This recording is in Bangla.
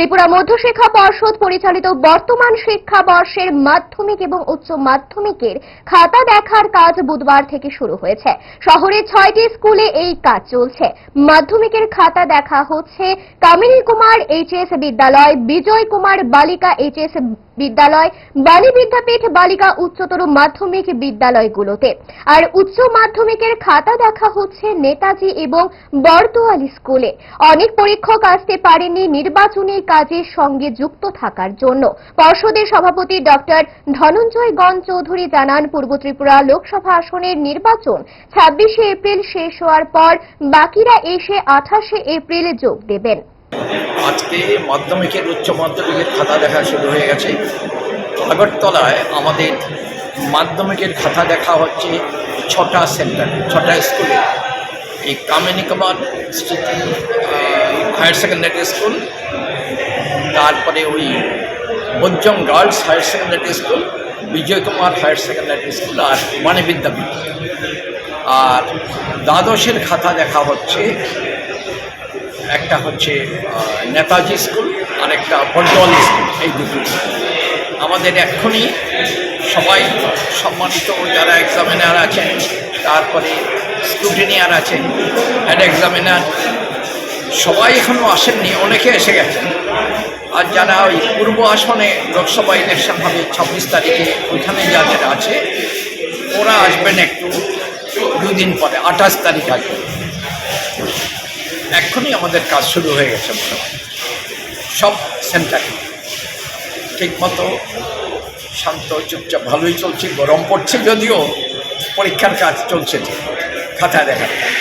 ত্রিপুরা মধ্যশিক্ষা পর্ষদ পরিচালিত বর্তমান শিক্ষাবর্ষের মাধ্যমিক এবং উচ্চ মাধ্যমিকের খাতা দেখার কাজ বুধবার থেকে শুরু হয়েছে। শহরের ছয়টি স্কুলে এই কাজ চলছে। মাধ্যমিকের খাতা দেখা হচ্ছে কামিনী কুমার এইচএস বিদ্যালয়, বিজয় কুমার, বালিকা এইচএস বিদ্যালয়, বাণী বিদ্যাপীঠ, বালিকা উচ্চতর মাধ্যমিক বিদ্যালয়গুলোতে। আর উচ্চ মাধ্যমিকের খাতা দেখা হচ্ছে নেতাজি এবং বর্দোয়ালি স্কুলে। অনেক পরীক্ষক আসতে পারেননি নির্বাচনী কাজের সঙ্গে যুক্ত থাকার জন্য। পর্ষদের সভাপতি ডক্টর ধনঞ্জয় গণ চৌধুরী জানান, পূর্ব ত্রিপুরা লোকসভা আসনের নির্বাচন ছাব্বিশে এপ্রিল শেষ হওয়ার পর বাকিরা এসে আঠাশে এপ্রিল যোগ দেবেন। আজকে মাধ্যমিকের, উচ্চ মাধ্যমিকের খাতা দেখা শুরু হয়ে গেছে। আগরতলায় আমাদের মাধ্যমিকের খাতা দেখা হচ্ছে ছটা সেন্টার, ছটা স্কুলে। এই কামিনী কুমার স্মৃতি হায়ার সেকেন্ডারি স্কুল, তারপরে ওই বজ্জম girls higher secondary school, Bijoy Kumar higher secondary school আর মানে বিদ্যাপীঠ আর দ্বাদশের খাতা দেখা হচ্ছে একটা হচ্ছে নেতাজি স্কুল আর একটা বর্ধমান স্কুল, এই দুটো। আমাদের এক্ষুনি সবাই সম্মানিত যারা এক্সামিনার আছেন, তারপরে স্টুডেনিয়ার আছেন হেড এক্সামিনার সবাই এখনও আসেননি, অনেকে এসে গেছেন। আর যারা ওই পূর্ব আসনে লোকসভা ইলেকশন হবে ছাব্বিশ তারিখে, ওইখানে যাদের আছে, ওরা আসবেন একটু দুদিন পরে, আঠাশ তারিখ আসবেন এক্ষুনি আমাদের কাজ শুরু হয়ে গেছে মোটামুটি। সব সেন্টারে ঠিকমতো শান্ত, চুপচাপ, ভালোই চলছে, গরম পড়ছে যদিও পরীক্ষার কাজ চলছে। খাতায় খাতা দেখার কাজ।